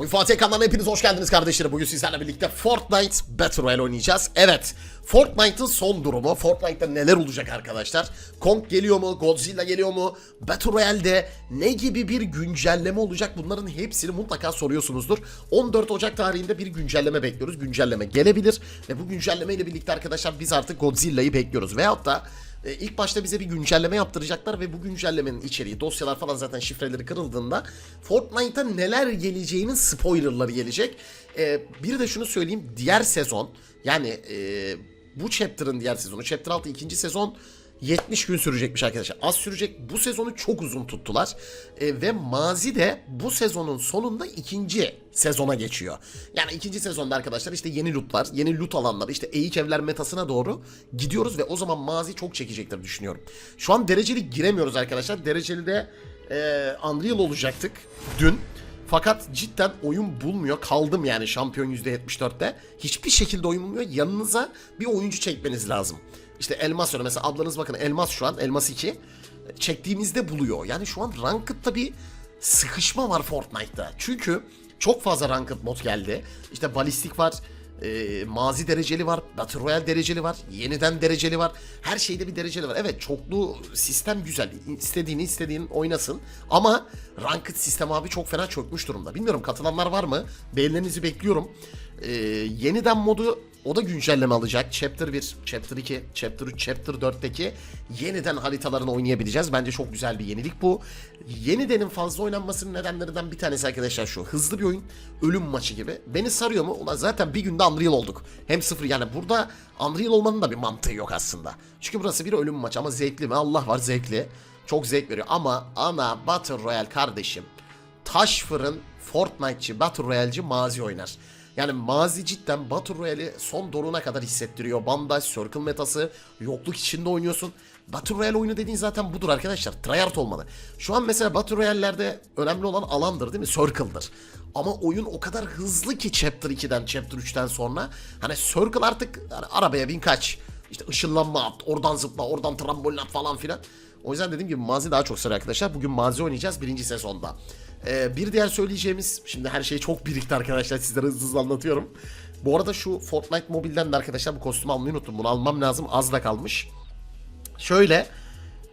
Oyun Fatih kanalına hepiniz hoş geldiniz kardeşlerim. Bugün sizlerle birlikte Fortnite Battle Royale oynayacağız. Evet, Fortnite'ın son durumu. Fortnite'da neler olacak arkadaşlar? Kong geliyor mu? Godzilla geliyor mu? Battle Royale'de ne gibi bir güncelleme olacak? Bunların hepsini mutlaka soruyorsunuzdur. 14 Ocak tarihinde bir güncelleme bekliyoruz. Güncelleme gelebilir ve bu güncelleme ile birlikte arkadaşlar biz artık Godzilla'yı bekliyoruz. Veyahut da e, ilk başta bize bir güncelleme yaptıracaklar ve bu güncellemenin içeriği, dosyalar falan zaten şifreleri kırıldığında Fortnite'a neler geleceğinin spoilerları gelecek. E, bir de şunu söyleyeyim, diğer sezon yani e, bu chapter'ın diğer sezonu, chapter 6 ikinci sezon 70 gün sürecekmiş arkadaşlar. Az sürecek. Bu sezonu çok uzun tuttular. E, ve Mazi de bu sezonun sonunda ikinci sezona geçiyor. Yani ikinci sezonda arkadaşlar işte yeni lootlar, yeni loot alanları, işte eğik evler metasına doğru gidiyoruz ve o zaman Mazi çok çekecektir düşünüyorum. Şu an dereceli giremiyoruz arkadaşlar. Dereceli de e, Unreal olacaktık dün. Fakat cidden oyun bulmuyor. Kaldım yani şampiyon %74'te. Hiçbir şekilde oyun bulmuyor. Yanınıza bir oyuncu çekmeniz lazım. İşte elmas öyle mesela ablanız bakın elmas şu an elmas 2 çektiğimizde buluyor. Yani şu an ranked'da bir sıkışma var Fortnite'da. Çünkü çok fazla ranked mod geldi. İşte balistik var, e, mazi dereceli var, Battle Royale dereceli var, yeniden dereceli var. Her şeyde bir dereceli var. Evet çoklu sistem güzel. İstediğini istediğin oynasın. Ama ranked sistem abi çok fena çökmüş durumda. Bilmiyorum katılanlar var mı? Beğenilerinizi bekliyorum. E, yeniden modu o da güncelleme alacak. Chapter 1, Chapter 2, Chapter 3, Chapter 4'teki yeniden haritalarını oynayabileceğiz. Bence çok güzel bir yenilik bu. Yenidenin fazla oynanmasının nedenlerinden bir tanesi arkadaşlar şu. Hızlı bir oyun, ölüm maçı gibi. Beni sarıyor mu? Ulan zaten bir günde Unreal olduk. Hem sıfır yani burada Unreal olmanın da bir mantığı yok aslında. Çünkü burası bir ölüm maçı ama zevkli mi? Allah var zevkli. Çok zevk veriyor ama ana Battle Royale kardeşim. Taş fırın Fortnite'çı, Battle Royale'ci mazi oynar. Yani mazi cidden Battle Royale'i son doruna kadar hissettiriyor. Bandaj, Circle metası, yokluk içinde oynuyorsun. Battle Royale oyunu dediğin zaten budur arkadaşlar. Tryhard olmalı. Şu an mesela Battle Royale'lerde önemli olan alandır değil mi? Circle'dır. Ama oyun o kadar hızlı ki Chapter 2'den, Chapter 3'ten sonra. Hani Circle artık hani arabaya bin kaç. İşte ışınlanma at, oradan zıpla, oradan trambolin at falan filan. O yüzden dediğim gibi mazi daha çok sarıyor arkadaşlar. Bugün mazi oynayacağız birinci sezonda. Ee, bir diğer söyleyeceğimiz, şimdi her şey çok birikti arkadaşlar sizlere hızlı hızlı anlatıyorum. Bu arada şu Fortnite mobilden de arkadaşlar bu kostümü almayı unuttum. Bunu almam lazım az da kalmış. Şöyle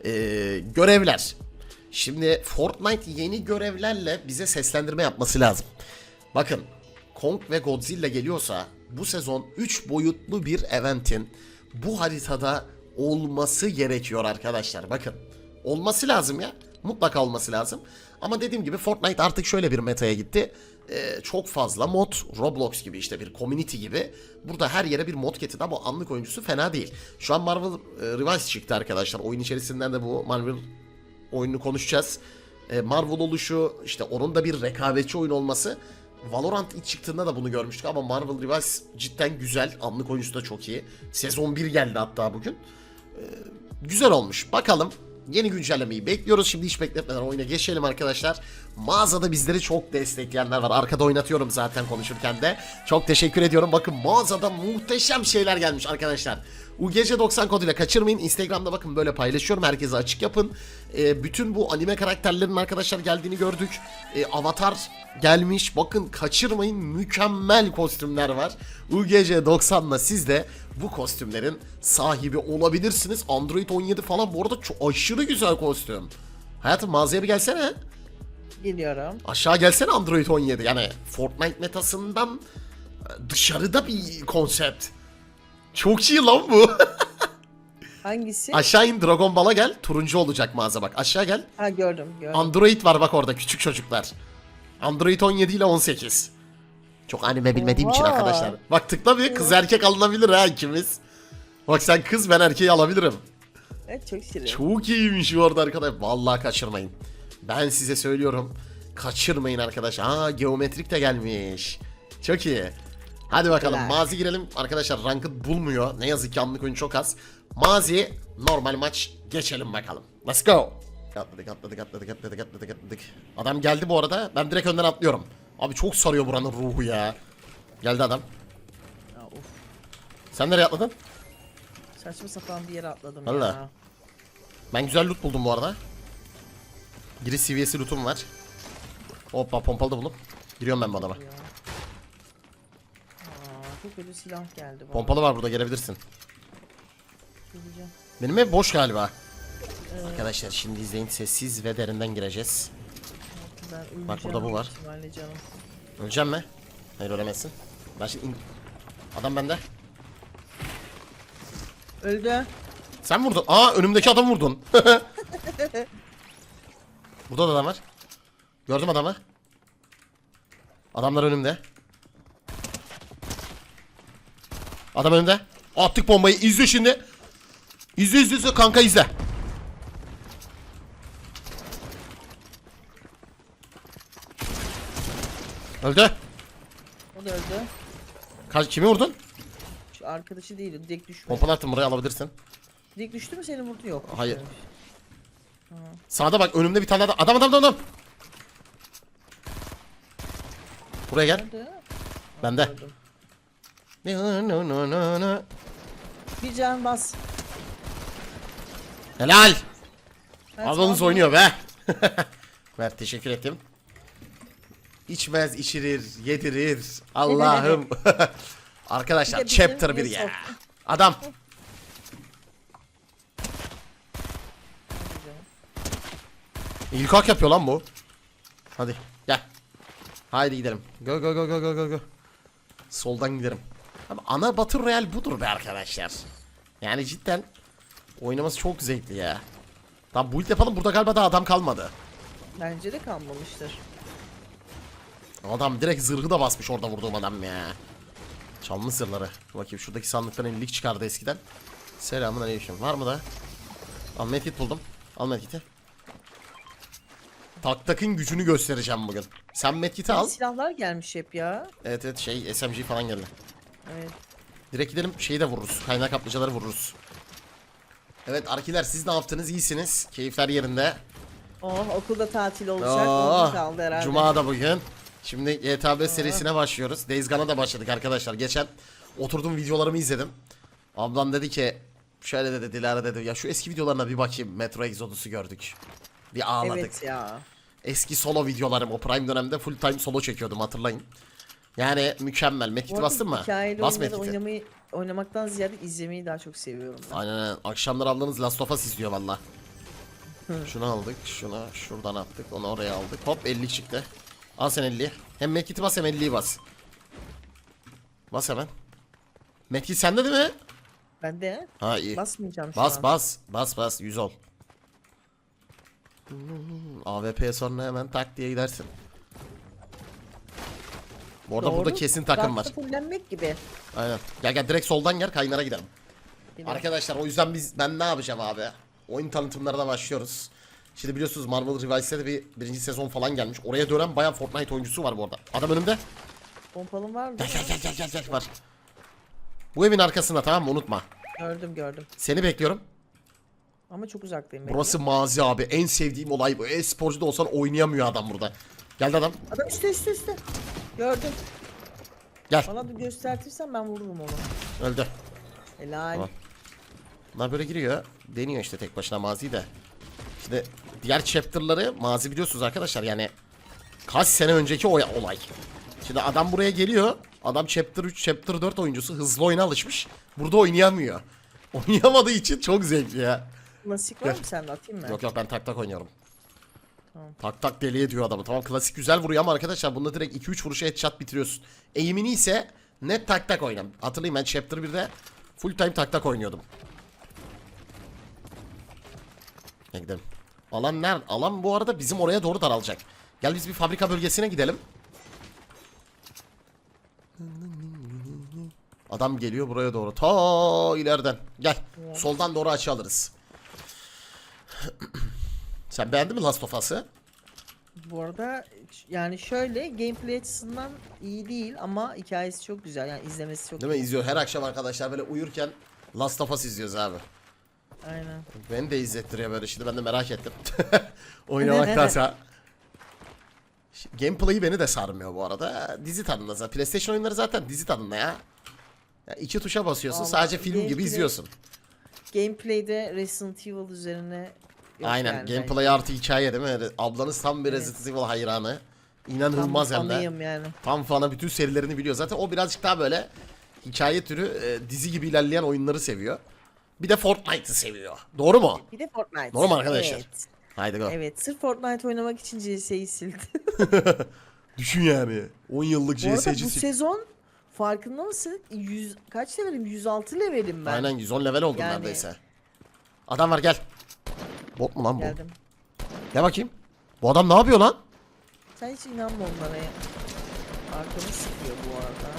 e, görevler. Şimdi Fortnite yeni görevlerle bize seslendirme yapması lazım. Bakın Kong ve Godzilla geliyorsa bu sezon 3 boyutlu bir eventin bu haritada olması gerekiyor arkadaşlar. Bakın olması lazım ya. Mutlaka olması lazım. Ama dediğim gibi Fortnite artık şöyle bir metaya gitti. Ee, çok fazla mod, Roblox gibi işte bir community gibi. Burada her yere bir mod getirdi ama anlık oyuncusu fena değil. Şu an Marvel e, Rivals çıktı arkadaşlar. Oyun içerisinden de bu Marvel oyununu konuşacağız. Ee, Marvel oluşu, işte onun da bir rekabetçi oyun olması. Valorant ilk çıktığında da bunu görmüştük ama Marvel Rivals cidden güzel. Anlık oyuncusu da çok iyi. Sezon 1 geldi hatta bugün. Ee, güzel olmuş. Bakalım Yeni güncellemeyi bekliyoruz. Şimdi hiç bekletmeden oyuna geçelim arkadaşlar. Mağazada bizleri çok destekleyenler var. Arkada oynatıyorum zaten konuşurken de. Çok teşekkür ediyorum. Bakın mağazada muhteşem şeyler gelmiş arkadaşlar. UGC 90 koduyla kaçırmayın. Instagram'da bakın böyle paylaşıyorum. Herkese açık yapın. Ee, bütün bu anime karakterlerinin arkadaşlar geldiğini gördük. Ee, Avatar gelmiş. Bakın kaçırmayın. Mükemmel kostümler var. UGC 90'la siz de bu kostümlerin sahibi olabilirsiniz. Android 17 falan bu arada çok aşırı güzel kostüm. Hayatım mağazaya bir gelsene. Geliyorum. Aşağı gelsene Android 17. Yani Fortnite metasından e, dışarıda bir konsept. Çok iyi lan bu. Hangisi? Aşağı in Dragon Ball'a gel. Turuncu olacak mağaza bak. Aşağı gel. ha gördüm gördüm. Android var bak orada küçük çocuklar. Android 17 ile 18. Çok anime bilmediğim için Oha. arkadaşlar. Bak tıkla bir kız erkek alınabilir ha ikimiz. Bak sen kız ben erkeği alabilirim. Evet çok şirin. Çok iyiymiş bu arada arkadaşlar. Vallahi kaçırmayın. Ben size söylüyorum. Kaçırmayın arkadaşlar. Aa geometrik de gelmiş. Çok iyi. Hadi bakalım mazi girelim. Arkadaşlar ranked bulmuyor. Ne yazık ki anlık oyun çok az. Mazi normal maç geçelim bakalım. Let's go. Atladık atladık atladık atladık atladık atladık. Adam geldi bu arada. Ben direkt önden atlıyorum. Abi çok sarıyor buranın ruhu ya. Geldi adam. Ya, of. Sen nereye atladın? Saçma sapan bir yere atladım Valla. ya. Ben güzel loot buldum bu arada. Giriş seviyesi lootum var. Hoppa pompalı da buldum. Giriyorum ben bu adama. Ya. Çok kötü silah geldi bana. Pompalı var burada gelebilirsin. Gideceğim. Benim ev boş galiba. Arkadaşlar şimdi izleyin sessiz ve derinden gireceğiz. Ben Bak burada bu var. Öleceğim mi? Hayır ölemezsin. Ben şimdi in- Adam bende. Öldü. Sen vurdun. Aa önümdeki adamı vurdun. Burada da adam var. Gördüm adamı. Adamlar önümde. Adam önümde. Attık bombayı. İzle şimdi. İzle izle izle kanka izle. Öldü. O da öldü. Kaç, kimi vurdun? Şu arkadaşı değil. Direkt düşme. Pompalı attım buraya alabilirsin. Direkt düştü mü seni vurdu yok. Hayır. düşmemiş. Sağda bak önümde bir tane adam. Adam adam adam. adam. Buraya gel. Nerede? Bende. Öldüm. Bir can bas. Helal. Evet, Ablamız oynuyor be. Ver teşekkür ettim. İçmez, içirir, yedirir. Allah'ım. Arkadaşlar Bir chapter bizim 1 ya. Adam. İlk hak yapıyor lan bu. Hadi gel. Haydi gidelim. Go go go go go go. Soldan gidelim. Abi ana Battle Royale budur be arkadaşlar. Yani cidden oynaması çok zevkli ya. Tamam build yapalım burada galiba daha adam kalmadı. Bence de kalmamıştır. Adam direkt zırhı da basmış orada vurduğum adam ya. Çalmış zırhları. Bakayım şuradaki sandıktan ellik çıkardı eskiden. Selamun aleyküm. Var mı da? Al medkit buldum. Al medkiti. Tak takın gücünü göstereceğim bugün. Sen medkiti al. Silahlar gelmiş hep ya. Evet evet şey SMG falan geldi. Evet. Direkt gidelim şeyi de vururuz. Kaynak kaplıcaları vururuz. Evet arkiler siz ne yaptınız? İyisiniz. Keyifler yerinde. Oh okulda tatil olacak. Oh, kaldı herhalde. Cuma da bugün. Şimdi GTA 5 serisine başlıyoruz. Days Gone'a da başladık arkadaşlar. Geçen oturdum videolarımı izledim. Ablam dedi ki şöyle dedi Dilara dedi ya şu eski videolarına bir bakayım. Metro Exodus'u gördük. Bir ağladık. Evet ya. Eski solo videolarım o prime dönemde full time solo çekiyordum hatırlayın. Yani mükemmel. Arada bastın mı? Hikayeli Bas oyunları oynamayı, oynamaktan ziyade izlemeyi daha çok seviyorum ben. Aynen aynen. Akşamlar ablanız Last of Us izliyor valla. Şunu aldık. Şunu şuradan attık. Onu oraya aldık. Hop 50 çıktı. Al sen 50'yi. Hem medkit'i bas hem 50'yi bas. Bas hemen. Medkit sende değil mi? Ben de Ha iyi. basmayacağım şu Bas an. bas. Bas bas. 100 ol. AWP'ye sonra hemen tak diye gidersin. Bu arada Doğru. burada kesin takım var. Fullenmek gibi. Aynen. Gel gel direkt soldan gel kaynara gidelim. Gidelim. Arkadaşlar o yüzden biz ben ne yapacağım abi? Oyun tanıtımlarına başlıyoruz. Şimdi biliyorsunuz Marvel Rivals'te de bir birinci sezon falan gelmiş. Oraya dönen bayağı Fortnite oyuncusu var bu arada. Adam önümde. Pompalım var mı? Gel gel gel gel gel gel var. Bu evin arkasında tamam mı? Unutma. Gördüm gördüm. Seni bekliyorum. Ama çok uzaktayım ben. Burası mazi abi. En sevdiğim olay bu. E-sporcu da olsan oynayamıyor adam burada. Geldi adam. Adam üstte üstte üstte. Gördüm. Gel. Bana da göstertirsen ben vururum onu. Öldü. Helal. Tamam. Bunlar böyle giriyor. Deniyor işte tek başına maziyi de. Şimdi diğer chapter'ları mazi biliyorsunuz arkadaşlar yani kaç sene önceki o olay. Şimdi adam buraya geliyor. Adam chapter 3, chapter 4 oyuncusu hızlı oyuna alışmış. Burada oynayamıyor. Oynayamadığı için çok zevkli ya. Nasip var mı sende atayım mı? Yok yok ben tak tak oynuyorum. Tamam. Tak tak deli ediyor adamı. Tamam klasik güzel vuruyor ama arkadaşlar bunda direkt 2-3 vuruşa headshot bitiriyorsun. Eğimini ise net tak tak oynam. Hatırlayın ben chapter 1'de full time tak tak oynuyordum. Gel gidelim. Alan nerede? Alan bu arada bizim oraya doğru daralacak. Gel biz bir fabrika bölgesine gidelim. Adam geliyor buraya doğru. Ta ileriden. Gel. Soldan doğru açı alırız. Sen beğendin mi Last of Us'ı? Bu arada yani şöyle gameplay açısından iyi değil ama hikayesi çok güzel. Yani izlemesi çok Değil mi? İzliyor. Her akşam arkadaşlar böyle uyurken Last of Us izliyoruz abi. Aynen. Beni de izlettiriyor böyle şimdi. Ben de merak ettim. Oynamaktansa. Gameplay'i beni de sarmıyor bu arada. Dizi tadında zaten. PlayStation oyunları zaten dizi tadında ya. ya iki tuşa basıyorsun. Vallahi sadece film gibi gameplay- izliyorsun. Gameplay'de Resident Evil üzerine yok Aynen. yani gameplay artı hikaye değil mi? Ablanız tam bir Evet. Resident Evil hayranı. İnanılmaz Tam hem de. yani. Tam fana bütün serilerini biliyor. Zaten o birazcık daha böyle hikaye türü e, dizi gibi ilerleyen oyunları seviyor. Bir de Fortnite'ı seviyor. Doğru mu? Bir de Fortnite. Doğru mu arkadaşlar? Evet. Haydi go. Evet. Sırf Fortnite oynamak için CS'yi sildi. Düşün yani. 10 yıllık arada bu sezon farkında mısın? 100 kaç levelim? 106 levelim ben. Aynen 110 level oldum Yani- neredeyse. Adam var gel. Bot mu lan bu? Geldim. Gel bakayım. Bu adam ne yapıyor lan? Sen hiç inanma onlara ya. Arkamı sıkıyor bu arada.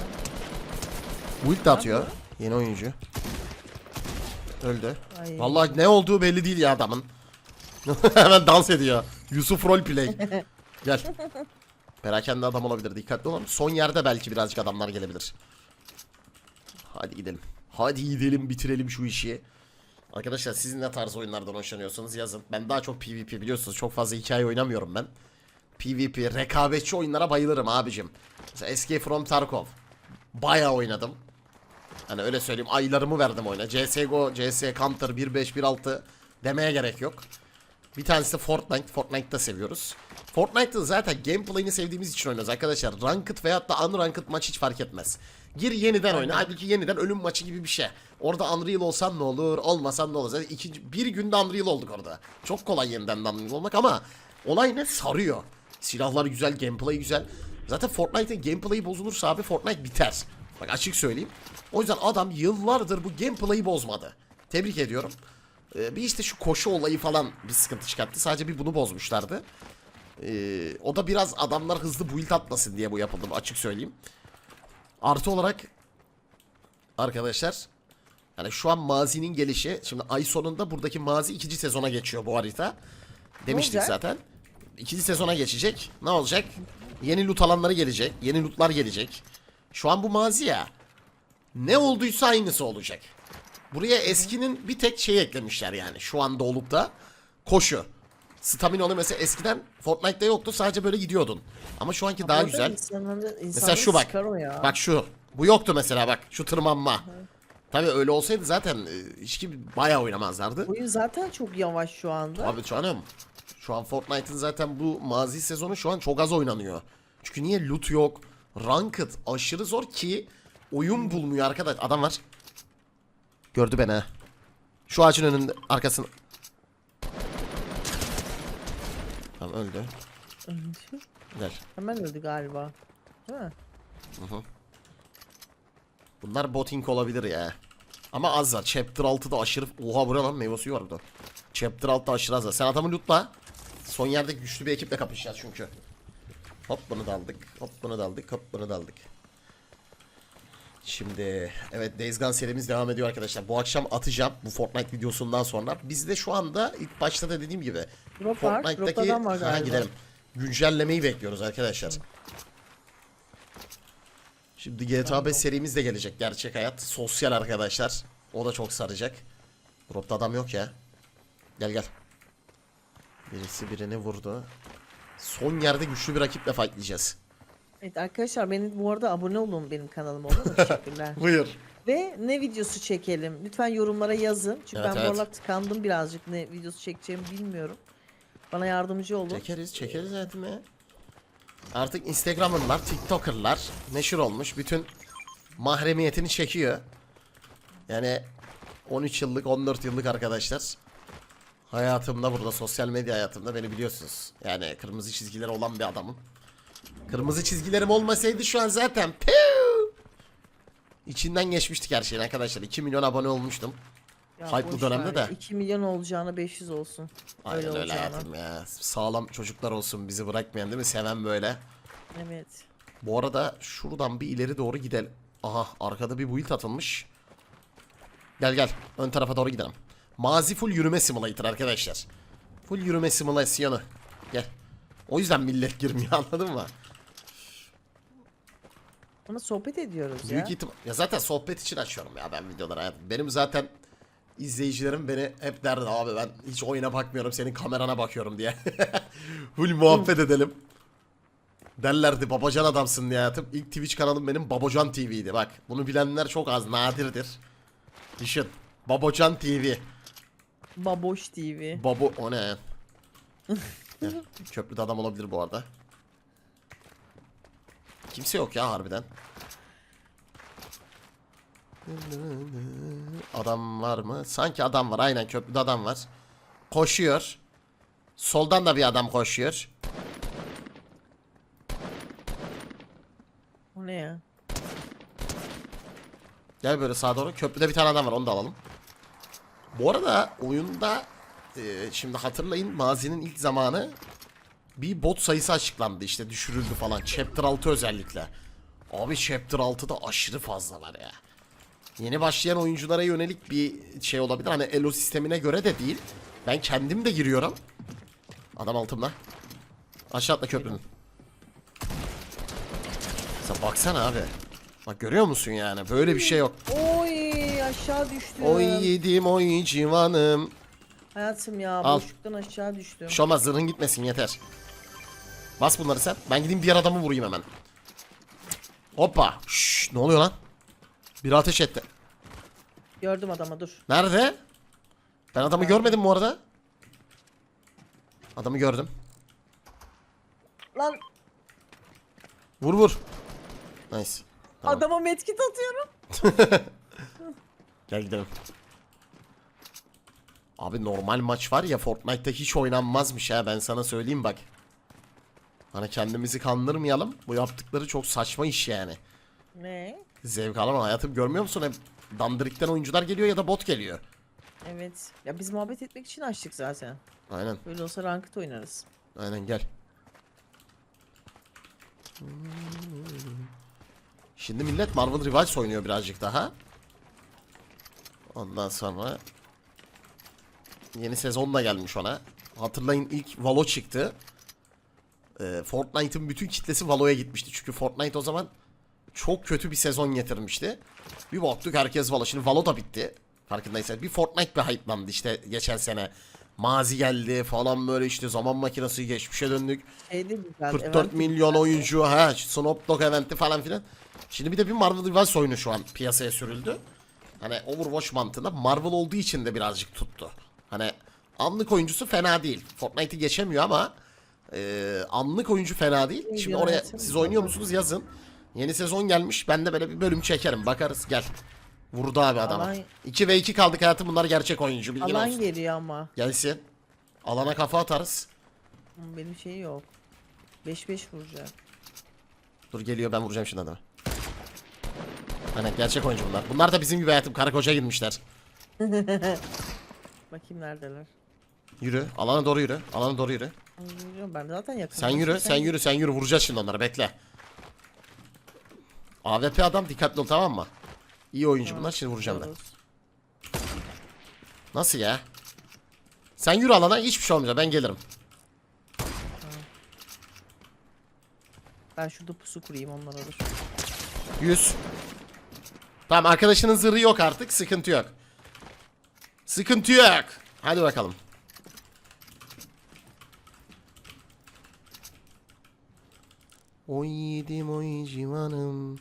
Bu ilk de atıyor. Yeni oyuncu. Öldü. Ay. Vallahi ne olduğu belli değil ya adamın. Hemen dans ediyor. Yusuf roleplay. Gel. Perakende adam olabilir. Dikkatli olun. Son yerde belki birazcık adamlar gelebilir. Hadi gidelim. Hadi gidelim bitirelim şu işi. Arkadaşlar siz ne tarz oyunlardan hoşlanıyorsanız yazın. Ben daha çok PvP biliyorsunuz. Çok fazla hikaye oynamıyorum ben. PvP, rekabetçi oyunlara bayılırım abicim. Mesela Escape from Tarkov. Bayağı oynadım. Hani öyle söyleyeyim aylarımı verdim oyuna. CSGO, CS, Counter 1.5, 1.6 demeye gerek yok. Bir tanesi de Fortnite. Fortnite'da seviyoruz. Fortnite'ın zaten gameplay'ini sevdiğimiz için oynuyoruz arkadaşlar. Ranked veyahut da unranked maç hiç fark etmez. Gir yeniden oyna. Halbuki yeniden ölüm maçı gibi bir şey. Orada Unreal olsan ne olur, olmasan ne olur. Zaten ikinci, bir günde Unreal olduk orada. Çok kolay yeniden de Unreal olmak ama olay ne? Sarıyor. Silahlar güzel, gameplay güzel. Zaten Fortnite'ın gameplay'i bozulursa abi Fortnite biter. Bak açık söyleyeyim. O yüzden adam yıllardır bu gameplay'i bozmadı. Tebrik ediyorum. Ee, bir işte şu koşu olayı falan bir sıkıntı çıkarttı. Sadece bir bunu bozmuşlardı. Ee, o da biraz adamlar hızlı build atmasın diye bu yapıldı açık söyleyeyim. Artı olarak arkadaşlar yani şu an mazinin gelişi şimdi ay sonunda buradaki mazi ikinci sezona geçiyor bu harita. Demiştik zaten. İkinci sezona geçecek. Ne olacak? Yeni loot alanları gelecek. Yeni lootlar gelecek. Şu an bu mazi ya. Ne olduysa aynısı olacak. Buraya eskinin bir tek şey eklemişler yani. Şu anda olup da koşu. Stamina onu mesela eskiden Fortnite'da yoktu. Sadece böyle gidiyordun. Ama şu anki daha güzel. Mesela şu bak. Bak şu. Bu yoktu mesela bak. Şu tırmanma. Tabii öyle olsaydı zaten e, hiç kim bayağı oynamazlardı. Oyun zaten çok yavaş şu anda. Abi canım. Şu an Fortnite'ın zaten bu mazi sezonu şu an çok az oynanıyor. Çünkü niye loot yok? Ranked aşırı zor ki oyun bulmuyor arkadaş. Adam var. Gördü beni ha. Şu ağacın önünde arkasını. Tamam öldü. Gel. Hemen öldü galiba. Değil mi? Bunlar botting olabilir ya. Ama az var. Chapter 6'da aşırı... Oha buraya lan meyve suyu var burada. Chapter 6'da aşırı az var. Sen adamı lootla. Son yerde güçlü bir ekiple kapışacağız çünkü. Hop bunu da aldık. Hop bunu da aldık. Hop bunu da aldık. Şimdi evet Days Gone serimiz devam ediyor arkadaşlar. Bu akşam atacağım bu Fortnite videosundan sonra. Biz de şu anda ilk başta da dediğim gibi Drop var. Var Ha, gidelim. Güncellemeyi bekliyoruz arkadaşlar. Şimdi GTA 5 serimiz de gelecek. Gerçek hayat. Sosyal arkadaşlar. O da çok saracak. Drop'ta adam yok ya. Gel gel. Birisi birini vurdu. Son yerde güçlü bir rakiple fightlayacağız. Evet arkadaşlar beni bu arada abone olun benim kanalıma olur mu? Teşekkürler. Buyur. Ve ne videosu çekelim? Lütfen yorumlara yazın. Çünkü Evet, ben evet. bu aralar tıkandım birazcık. Ne videosu çekeceğimi bilmiyorum. Bana yardımcı olun. Çekeriz çekeriz hayatım ya. Artık Instagram'ınlar, TikToker'lar meşhur olmuş. Bütün mahremiyetini çekiyor. Yani 13 yıllık, 14 yıllık arkadaşlar. Hayatımda burada, sosyal medya hayatımda beni biliyorsunuz. Yani kırmızı çizgileri olan bir adamım. Kırmızı çizgilerim olmasaydı şu an zaten piu! İçinden geçmiştik her şeyin arkadaşlar. 2 milyon abone olmuştum. Ya Hype'lı boş dönemde ver. de. 2 milyon olacağına 500 olsun. Aynen öyle öyle olacağına. hayatım ya. Sağlam çocuklar olsun bizi bırakmayan değil mi? Seven böyle. Evet. Bu arada şuradan bir ileri doğru gidelim. Aha arkada bir build atılmış. Gel gel ön tarafa doğru gidelim. Mazi full yürüme simulator arkadaşlar. Full yürüme simülasyonu. Gel. O yüzden millet girmiyor anladın mı? Ama sohbet ediyoruz ya. Büyük ihtim ya zaten sohbet için açıyorum ya ben videoları hayatım. Benim zaten izleyicilerim beni hep derdi abi ben hiç oyuna bakmıyorum senin kamerana bakıyorum diye. Full muhabbet edelim. Derlerdi babacan adamsın diye hayatım. İlk Twitch kanalım benim Babacan TV'ydi. Bak bunu bilenler çok az nadirdir. Düşün. Babacan TV. Baboş TV. Babo o ne? Köprüde adam olabilir bu arada. Kimse yok ya harbiden. Adam var mı? Sanki adam var. Aynen köprüde adam var. Koşuyor. Soldan da bir adam koşuyor. O ne ya? Gel böyle sağa doğru. Köprüde bir tane adam var. Onu da alalım. Bu arada oyunda e, şimdi hatırlayın mazinin ilk zamanı bir bot sayısı açıklandı. işte düşürüldü falan. Chapter 6 özellikle. Abi Chapter 6'da aşırı fazla var ya. Yeni başlayan oyunculara yönelik bir şey olabilir. Hani elo sistemine göre de değil. Ben kendim de giriyorum. Adam altımda. Aşağı atla köprünün. Sen baksana abi. Bak görüyor musun yani? Böyle bir şey yok. Oy aşağı düştüm. Oy yedim oy civanım. Hayatım ya Al. boşluktan aşağı düştüm. Şoma zırhın gitmesin yeter. Bas bunları sen. Ben gideyim diğer adamı vurayım hemen. Hoppa. Şşş, ne oluyor lan? Bir ateş etti. Gördüm adamı dur. Nerede? Ben adamı görmedim bu arada. Adamı gördüm. Lan Vur vur. Nice. Tamam. adama medkit atıyorum. Gel gidelim. Abi normal maç var ya Fortnite'ta hiç oynanmazmış ha ben sana söyleyeyim bak. Hani kendimizi kandırmayalım. Bu yaptıkları çok saçma iş yani. Ne? Zevk alamam hayatım görmüyor musun? Hep dandırıktan oyuncular geliyor ya da bot geliyor. Evet. Ya biz muhabbet etmek için açtık zaten. Aynen. Böyle olsa ranked oynarız. Aynen gel. Şimdi millet Marvel Rivals oynuyor birazcık daha. Ondan sonra yeni sezon da gelmiş ona. Hatırlayın ilk Valo çıktı. Ee, Fortnite'ın bütün kitlesi Valo'ya gitmişti. Çünkü Fortnite o zaman çok kötü bir sezon getirmişti. Bir baktık herkes Valo. Şimdi Valo da bitti. Farkındaysanız. Bir Fortnite bir hype'landı işte geçen sene. Mazi geldi falan böyle işte zaman makinesi geçmişe döndük. Güzel. 44 event milyon güzel. oyuncu ha Snoop Dogg eventi falan filan. Şimdi bir de bir Marvel Rivals oyunu şu an piyasaya sürüldü. Hani Overwatch mantığında Marvel olduğu için de birazcık tuttu. Hani anlık oyuncusu fena değil. Fortnite'i geçemiyor ama e, anlık oyuncu fena değil. Şimdi oraya siz oynuyor musunuz yazın. Yeni sezon gelmiş. Ben de böyle bir bölüm çekerim. Bakarız gel. Vurdu abi adama. Alan- 2 ve 2 kaldık hayatım. Bunlar gerçek oyuncu. Bilgin Alan olsun. geliyor ama. Gelsin. Alana kafa atarız. Benim şey yok. 5-5 vuracak. Dur geliyor ben vuracağım şimdi adamı. Hani gerçek oyuncu bunlar. Bunlar da bizim gibi hayatım karı koca girmişler. Bakayım neredeler. Yürü. Alana doğru yürü. Alana doğru yürü. Vuruyorum Ben zaten yakın. Sen yürü, sen yürü, sen yürü. Vuracağız şimdi onları. Bekle. AWP adam dikkatli ol tamam mı? İyi oyuncu bunlar. Şimdi vuracağım ben. Nasıl ya? Sen yürü alana hiçbir şey olmayacak. Ben gelirim. Ben şurada pusu kurayım onlar alır. 100. Tamam arkadaşının zırhı yok artık. Sıkıntı yok. Sıkıntı yok. Hadi bakalım. Oy yedim oy civanım.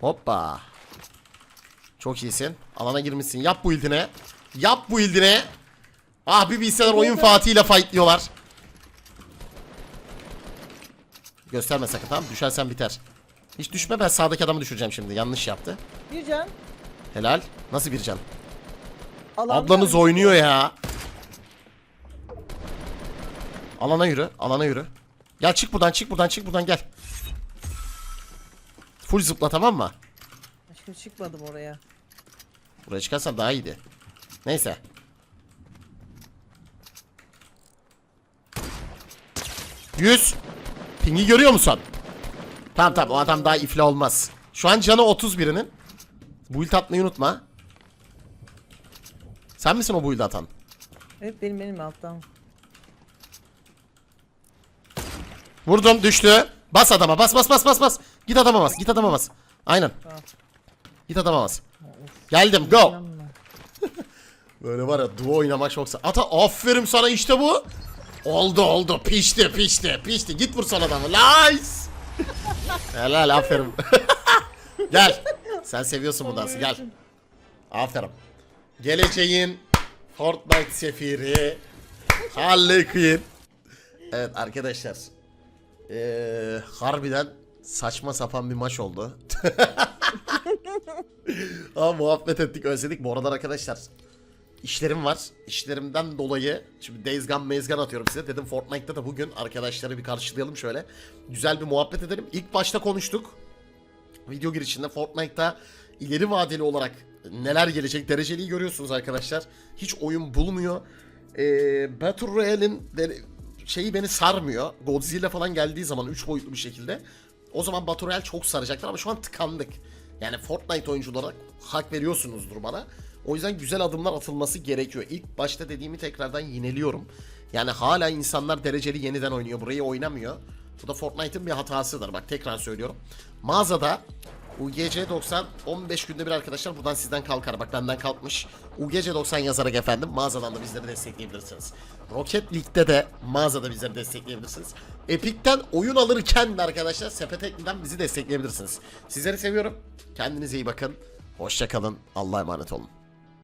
Hoppa. Çok iyisin. Alana girmişsin. Yap bu ildine. Yap bu ildine. Ah bir bilseler oyun Fatih ile fightlıyorlar. Gösterme sakın tamam Düşersen biter. Hiç düşme ben sağdaki adamı düşüreceğim şimdi. Yanlış yaptı. Bir can. Helal. Nasıl bir can? Alan Ablanız oynuyor ya. Alana yürü. Alana yürü. Gel çık buradan çık buradan çık buradan gel. Full zıpla tamam mı? Aşkım çıkmadım oraya. Buraya çıkarsan daha iyiydi. Neyse. Yüz. Pingi görüyor musun? Tamam tamam o adam daha iflah olmaz. Şu an canı 30 birinin. Build atmayı unutma. Sen misin o build atan? Evet benim benim alttan. Vurdum düştü. Bas adama bas bas bas bas bas. Git adama bas git adama bas. Aynen. Tamam. Git adama bas. Geldim go. Böyle var ya duo oynamak çok sa- Ata aferin sana işte bu. Oldu oldu pişti pişti pişti git vur son adamı nice. Helal aferin. Gel. Sen seviyorsun bu dansı gel. Aferin. Geleceğin Fortnite sefiri Harley Quinn. Evet arkadaşlar. Ee, harbiden saçma sapan bir maç oldu. Ama muhabbet ettik özledik. Bu arada arkadaşlar işlerim var. İşlerimden dolayı şimdi Days Gone Maze atıyorum size. Dedim Fortnite'da da bugün arkadaşları bir karşılayalım şöyle. Güzel bir muhabbet edelim. İlk başta konuştuk. Video girişinde Fortnite'da ileri vadeli olarak neler gelecek dereceliği görüyorsunuz arkadaşlar. Hiç oyun bulmuyor. Ee, Battle Royale'in şeyi beni sarmıyor. Godzilla falan geldiği zaman 3 boyutlu bir şekilde. O zaman Battle Royale çok saracaktır ama şu an tıkandık. Yani Fortnite oyuncuları olarak hak veriyorsunuzdur bana. O yüzden güzel adımlar atılması gerekiyor. İlk başta dediğimi tekrardan yineliyorum. Yani hala insanlar dereceli yeniden oynuyor. Burayı oynamıyor. Bu da Fortnite'ın bir hatasıdır. Bak tekrar söylüyorum. Mağazada UGC 90 15 günde bir arkadaşlar buradan sizden kalkar. Bak benden kalkmış. UGC 90 yazarak efendim mağazadan da bizleri destekleyebilirsiniz. Rocket League'de de mağazada bizleri destekleyebilirsiniz. Epic'ten oyun alırken de arkadaşlar Sepetekli'den bizi destekleyebilirsiniz. Sizleri seviyorum. Kendinize iyi bakın. Hoşçakalın. Allah'a emanet olun.